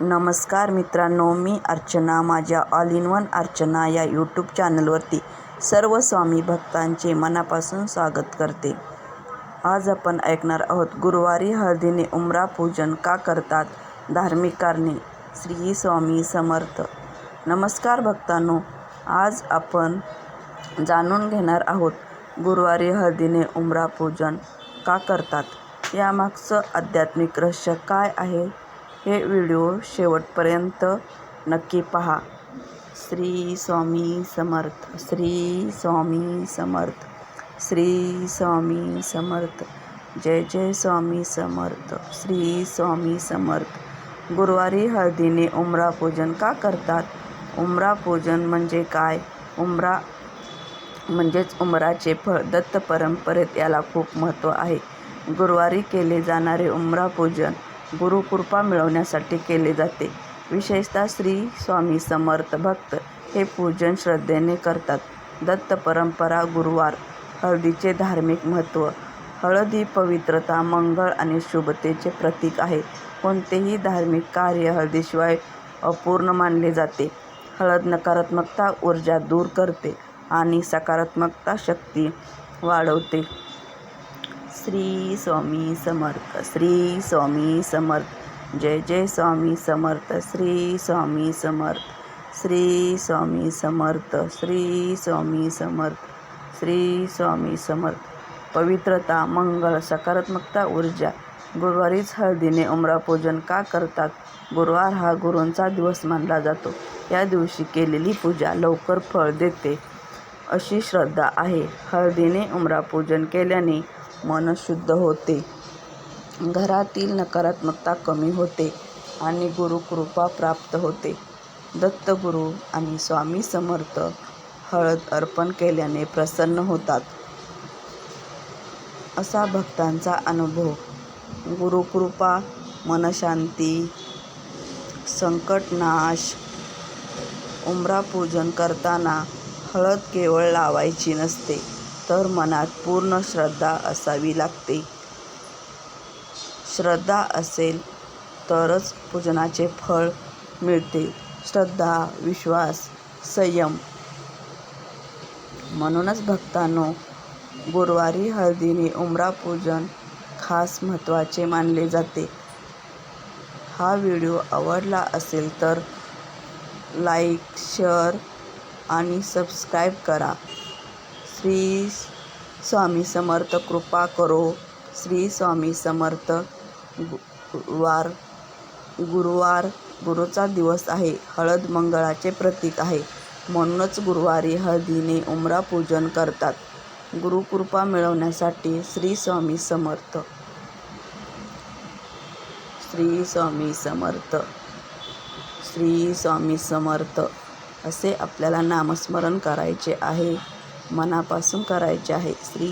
नमस्कार मित्रांनो मी अर्चना माझ्या ऑल इन वन अर्चना या यूट्यूब चॅनलवरती सर्व स्वामी भक्तांचे मनापासून स्वागत करते. आज आपण ऐकणार आहोत गुरुवारी हळदीने उमरा पूजन का करतात धार्मिक कारणे? श्री स्वामी समर्थ. नमस्कार भक्तांनो आज आपण जाणून घेणार आहोत गुरुवारी हळदीने उमरा पूजन का करतात? यामागचं आध्यात्मिक रहस्य काय आहे? हे व्हिडिओ शेवटपर्यंत नक्की पहा. श्री स्वामी समर्थ श्री स्वामी समर्थ श्री स्वामी समर्थ जय जय स्वामी समर्थ श्री स्वामी समर्थ. गुरुवारी हळदीने उमरा पूजन का करतात? उमरा पूजन म्हणजे काय? उमरा म्हणजेच उमराचे फळ दत्त परंपरेत याला खूप महत्त्व आहे. गुरुवारी केले जाणारे उमरा पूजन गुरुकृपा मिळवण्यासाठी केले जाते. विशेषतः श्री स्वामी समर्थ भक्त हे पूजन श्रद्धेने करतात. दत्त परंपरा गुरुवार हळदीचे धार्मिक महत्त्व हळद ही पवित्रता मंगळ आणि शुभतेचे प्रतीक आहे. कोणतेही धार्मिक कार्य हळदीशिवाय अपूर्ण मानले जाते. हळद नकारात्मकता ऊर्जा दूर करते आणि सकारात्मकता शक्ती वाढवते. श्री स्वामी समर्थ श्री स्वामी समर्थ जय जय स्वामी समर्थ श्री स्वामी समर्थ श्री स्वामी समर्थ श्री स्वामी समर्थ श्री स्वामी समर्थ. पवित्रता मंगळ सकारात्मकता ऊर्जा. गुरुवारीच हळदीने उमरा पूजन का करतात? गुरुवार हा गुरूंचा दिवस मानला जातो. या दिवशी केलेली पूजा लवकर फळ देते अशी श्रद्धा आहे. हळदीने उमरा पूजन केल्याने मन शुद्ध होते. घरातील नकारात्मकता कमी होते आणि गुरुकृपा प्राप्त होते. दत्तगुरू आणि स्वामी समर्थ हळद अर्पण केल्याने प्रसन्न होतात. असा भक्तांचा अनुभव. गुरुकृपा मनशांती संकटनाश उमरा पूजन करताना हळद केवळ लावायची नसते. तर मनात पूर्ण श्रद्धा असावी लागते. श्रद्धा असेल तरच पूजनाचे फळ मिळते. श्रद्धा विश्वास संयम. म्हणूनच भक्तांनो गुरुवारी हळदीने उमरा पूजन खास महत्त्वाचे मानले जाते. हा व्हिडिओ आवडला असेल तर लाईक शेअर आणि सबस्क्राईब करा. श्री स्वामी समर्थ कृपा करो. श्री स्वामी समर्थ गुरुवार गुरुवार गुरुचा दिवस आहे. हळद मंगळाचे प्रतीक आहे. म्हणूनच गुरुवारी हळदीने उमरा पूजन करतात. गुरुकृपा मिळवण्यासाठी श्री स्वामी समर्थ. श्री स्वामी समर्थ. श्री स्वामी समर्थ. असे आपल्याला नामस्मरण करायचे आहे. मनापासून करायचे आहे. स्त्री